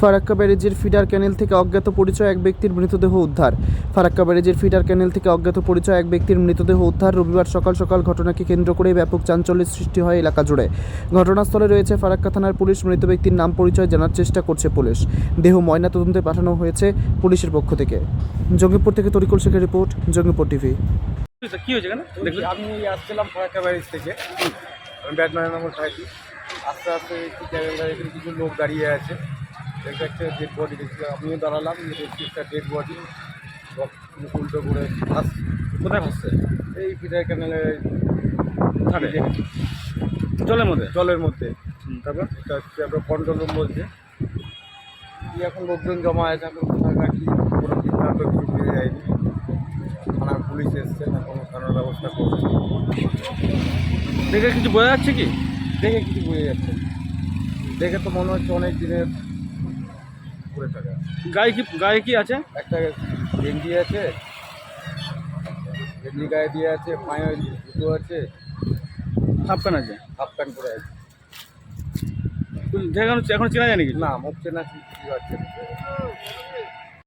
Farakka ব্যারেজের feeder ক্যানেল থেকে অজ্ঞাত পরিচয় এক ব্যক্তির মৃতদেহ উদ্ধার। ফারাক্কা ব্যারেজের ফিডার ক্যানেল থেকে অজ্ঞাত পরিচয় এক ব্যক্তির মৃতদেহ উদ্ধার। রবিবার সকাল সকাল ঘটনাকে কেন্দ্র করে ব্যাপক চাঞ্চল্যের সৃষ্টি হয় এলাকা জুড়ে। ঘটনাস্থলে রয়েছে ফারাক্কা থানার পুলিশ। মৃত ব্যক্তির নাম পরিচয় জানার চেষ্টা করছে পুলিশ। দেহ ময়না তদন্তে পাঠানো হয়েছে পুলিশের পক্ষ থেকে। জঙ্গিপুর থেকে তরিকুল শেখের রিপোর্ট জঙ্গিপুর টিভি। কি হয়েছে আমি আসছিলাম ফারাক্কা ব্যারেজ থেকে। আমি ব্যাটম্যানের নম্বর থাকি। আস্তে আস্তে কিছু লোক দাঁড়িয়ে আছে। দেখতে একটা ডেড বডি দেখছি। আমিও দাঁড়ালাম দেখছি একটা ডেড বডি উল্টো করে আসছে কোথায় ভাসছে এই ফিটার ক্যানেলে ধারে জলের মধ্যে? জলের মধ্যে। তারপর এটা হচ্ছে আপনার কন্ট্রোল রুম বলছে। কি এখন লোকজন জমা আছে এখন কোথাকার কি কোনো সিদ্ধান্ত কিছু পেয়ে যায়নি। থানার পুলিশ এসছে না কোনো থানার ব্যবস্থা করছে। দেখে কিছু বোঝা যাচ্ছে কি? দেখে কিছু বোঝা যাচ্ছে। দেখে তো মনে হচ্ছে অনেক দিনের গায়ে কি গায়ে কি আছে? একটা গেঞ্জি আছে গেঞ্জি গায়ে দিয়ে আছে পায়ে জুতো আছে। হাফ প্যান্ট আছে? হাফ প্যান্ট পরে আছে। এখন এখন চেনা যায় নাকি? না মুখ চেনা কি আছে? না।